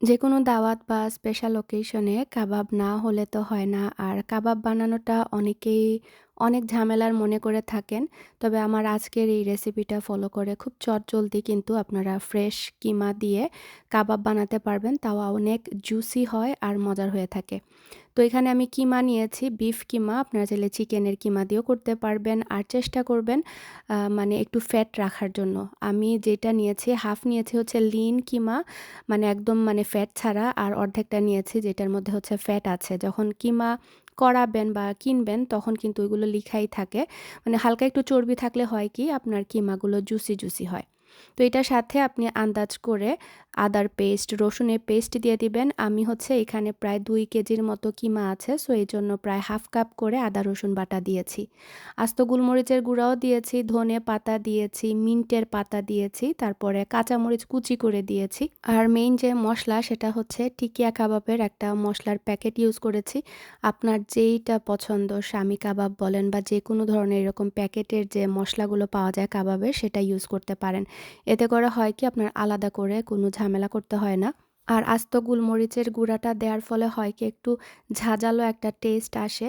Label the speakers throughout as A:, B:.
A: যেকোনো দাওয়াত বা স্পেশাল ওকেশনে কাবাব না হলে তো হয় না। আর কাবাব বানানোটা অনেকেই অনেক ঝামেলার মনে করে থাকেন। তবে আমার আজকের এই রেসিপিটা ফলো করে খুব চটজলদি কিন্তু আপনারা ফ্রেশ কিমা দিয়ে কাবাব বানাতে পারবেন। তাও অনেক জুসি হয় আর মজার হয়ে থাকে। তো এখানে আমি কিমা নিয়েছি বিফ কিমা আপনারা চাইলে চিকেনের কিমা দিয়েও করতে পারবেন আর চেষ্টা করবেন মানে একটু ফ্যাট রাখার জন্য আমি যেটা নিয়েছি হাফ নিয়েছি হচ্ছে লিন কিমা মানে একদম মানে ফ্যাট ছাড়া আর অর্ধেকটা নিয়েছি যেটার মধ্যে হচ্ছে ফ্যাট আছে যখন কিমা করাবেন বা কিনবেন, তখন কিন্তু ওইগুলো লিখাই থাকে। মানে হালকা একটু চর্বি থাকলে হয় কি, আপনার কিমাগুলো জুসি জুসি হয়। তো এটার সাথে আপনি আন্দাজ করে আদার পেস্ট, রসুনের পেস্ট দিয়ে দিবেন। আমি হচ্ছে এখানে প্রায় দুই কেজির মতো কিমা আছে, সো এই জন্য প্রায় হাফ কাপ করে আদা, রসুন বাটা দিয়েছি। আস্ত গোলমরিচের গুঁড়াও দিয়েছি, ধনে পাতা দিয়েছি, মিন্টের পাতা দিয়েছি, তারপরে কাঁচামরিচ কুচি করে দিয়েছি। আর মেইন যে মশলা, সেটা হচ্ছে টিকিয়া কাবাবের একটা মশলার প্যাকেট ইউজ করেছি। আপনার যেইটা পছন্দ, স্বামী কাবাব বলেন বা যে কোনো ধরনের এরকম প্যাকেটের যে মশলাগুলো পাওয়া যায় কাবাবের, সেটা ইউজ করতে পারেন। এতে করে হয় কি আপনার আলাদা করে কোনো ঝামেলা করতে হয় না। আর আস্ত গোলমরিচের গুঁড়াটা দেওয়ার ফলে হয় কি, একটু ঝাঁঝালো একটা টেস্ট আসে।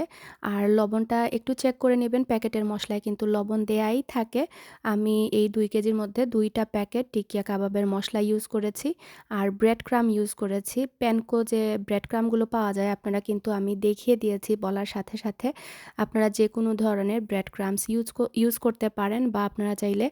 A: আর লবণটা একটু চেক করে নেবেন প্যাকেটের মশলায়, কিন্তু লবণ দেয়াই থাকে। আমি এই দুই কেজির মধ্যে দুইটা প্যাকেট টিকিয়া কাবাবের মশলা ইউজ করেছি আর ব্রেড ক্রাম ইউজ করেছি। প্যানকো যে ব্রেড ক্রামগুলো পাওয়া যায়, আপনারা কিন্তু আমি দেখিয়ে দিয়েছি বলার সাথে সাথে। আপনারা যে কোনো ধরনের ব্রেড ক্রামস ইউজ ইউজ করতে পারেন বা আপনারা চাইলে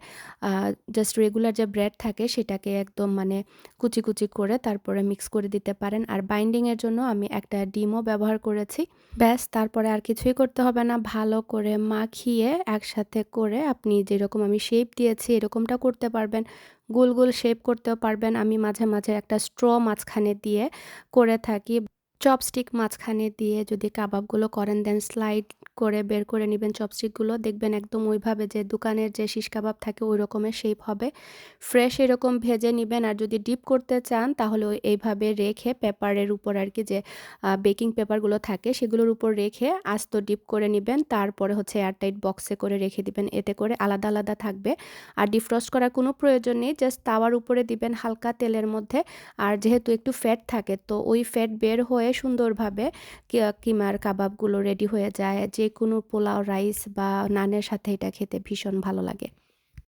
A: জাস্ট রেগুলার যে ব্রেড থাকে, সেটাকে একদম মানে কুচি কুচি করে তারপরে করে মিক্স করে দিতে পারেন। আর বাইন্ডিংয়ের জন্য আমি একটা ডিমও ব্যবহার করেছি। ব্যাস, তারপরে আর কিছুই করতে হবে না। ভালো করে মাখিয়ে একসাথে করে আপনি যেরকম আমি শেপ দিয়েছি, এরকমটা করতে পারবেন। গোল গোল শেপ করতেও পারবেন। আমি মাঝে মাঝে একটা স্ট্র মাঝখানে দিয়ে করে থাকি। চপস্টিক মাঝখানে দিয়ে যদি কাবাবগুলো করেন দেন স্লাইড করে বের করে নেবেন চপস্টিকগুলো। দেখবেন একদম ওইভাবে যে দোকানের যে শিশ কাবাব থাকে, ওই রকমের শেপ হবে। ফ্রেশ এরকম ভেজে নেবেন, আর যদি ডিপ করতে চান, তাহলে এইভাবে রেখে পেপারের উপর আর কি যে বেকিং পেপারগুলো থাকে, সেগুলোর উপর রেখে আস্ত ডিপ করে নেবেন। তারপরে হচ্ছে এয়ারটাইট বক্সে করে রেখে দিবেন। এতে করে আলাদা আলাদা থাকবে। আর ডিফ্রস্ট করার কোনো প্রয়োজন নেই জাস্ট তাওয়ার উপরে দিবেন হালকা তেলের মধ্যে। আর যেহেতু একটু ফ্যাট থাকে, তো ওই ফ্যাট বের হয়ে সুন্দরভাবে কিমার কাবাবগুলো রেডি হয়ে যায়। যে কোনো পোলাও রাইস বা নানের সাথে এটা খেতে ভীষণ ভালো লাগে।